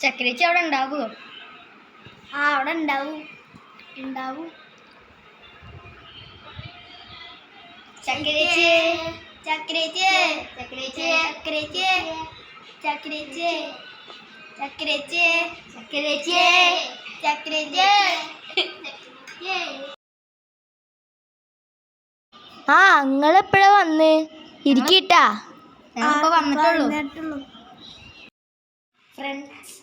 ചക്കരച്ചി അവിടെ ഉണ്ടാവുമോ ആ അവിടെ ഉണ്ടാവും. ഉണ്ടാവും. ചക്കരച്ചി ചക്കരച്ചി ചക്കരച്ചി ചക്കരച്ചി ചക്കരച്ചി ചക്കരച്ചി ചക്കരച്ചി ചക്കരച്ചി ആ നിങ്ങളെപ്പോഴാ വന്ന്? ഇരിക്കട്ടാ. വന്നിട്ടുള്ളൂ. ഫ്രണ്ട്സ്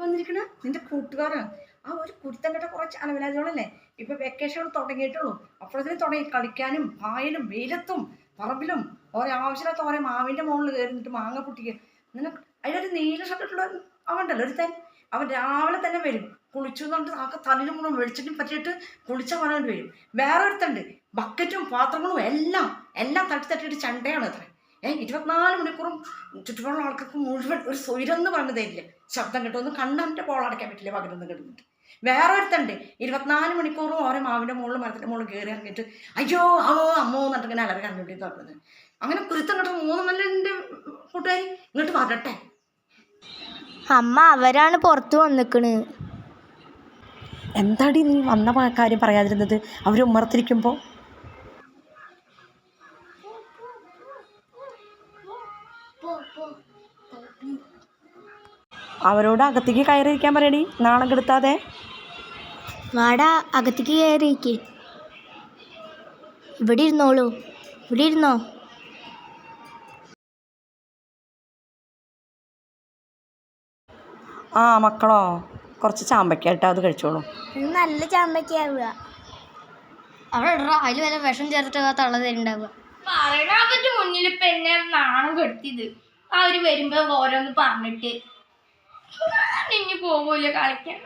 വന്നിരിക്കണ നിന്റെ കൂട്ടുകാരാണ്. ആ ഒരു കുരുത്തം കെട്ട കുറച്ച് അലവലാദികളല്ലേ ഇപ്പൊ വെക്കേഷൻ തുടങ്ങിയിട്ടുള്ളൂ. അപ്പോഴത്തേക്ക് തുടങ്ങി കളിക്കാനും പായലും വെയിലത്തും പറമ്പിലും ഓരോ ആവശ്യമില്ലാത്ത ഓരോ മാവിന്റെ മുകളിൽ കയറിന്നിട്ട് മാങ്ങ പൊട്ടിക്കുക. നിനക്ക് അതിനൊരു നീല ഷർട്ടിട്ടുള്ള അവണ്ടല്ലോ ഒരു തൻ? അവൻ രാവിലെ തന്നെ വരും. കുളിച്ചു എന്നിട്ട് ആ തലിന് മുഴുവൻ വെളിച്ചിട്ടും പറ്റിയിട്ട് കുളിച്ച മണകൊണ്ട് വരും. വേറെ ഒരുത്തുണ്ട് ബക്കറ്റും പാത്രങ്ങളും എല്ലാം എല്ലാം തട്ടി തട്ടിയിട്ട് ചണ്ടയാണ് അത്ര. ഏ ഇരുപത്തിനാല് മണിക്കൂറും ചുറ്റുപാടുള്ള ആൾക്കാർക്ക് മുഴുവൻ ഒരു സ്വൈരെന്ന് പറഞ്ഞു തരില്ല ശബ്ദം കിട്ടുമെന്ന് കണ്ണന്റെ പോളടയ്ക്കാൻ പറ്റില്ല പകരൊന്നും കിടന്നിട്ട്. വേറെ ഒരുത്തുണ്ട് ഇരുപത്തിനാല് മണിക്കൂറും ഓരോ മാവിന്റെ മുകളിൽ മരത്തിന്റെ മുകളിൽ കയറി ഇറങ്ങിയിട്ട് അയ്യോ അവോ അമ്മോ എന്നിട്ട് ഇങ്ങനെ അലറി കണ്ടുപിടി തുടങ്ങുന്നത് അങ്ങനെ കുരുത്തം കിട്ടുന്ന മൂന്ന് നല്ല എന്റെ കൂട്ടുകാരി ഇങ്ങോട്ട് വരട്ടെ. അമ്മ അവരാണ് പുറത്ത് വന്നിക്കണ്. എന്താടി നീ വന്ന കാര്യം പറയാതിരുന്നത്? അവർ ഉമ്മറത്തിരിക്കുമ്പോൾ അവരോട് അകത്തേക്ക് കയറിയിരിക്കാൻ പറയടി. നാണം കെടുത്താതെ. വാടാ അകത്തേക്ക് കയറിയിരിക്ക്. ഇവിടെ ഇരുന്നോളൂ. ഇവിടെ ഇരുന്നോ? ആ മക്കളോ കുറച്ച് ചാമ്പയ്ക്കായിട്ട് അത് കഴിച്ചോളൂ. നല്ല ചാമ്പയ്ക്കാവുക അവിടെ ഇടറ അതിൽ വല്ല വിഷം ചേർത്തിട്ട് തള്ള തരുണ്ടാവുക പറയണവരുടെ മുന്നിൽ ഇപ്പൊ എന്നെ നാണം കെടുത്തിയത്? അവർ വരുമ്പോ ഓരോന്ന് പറഞ്ഞിട്ട്. ഇനി പോകൂല കളിക്കാൻ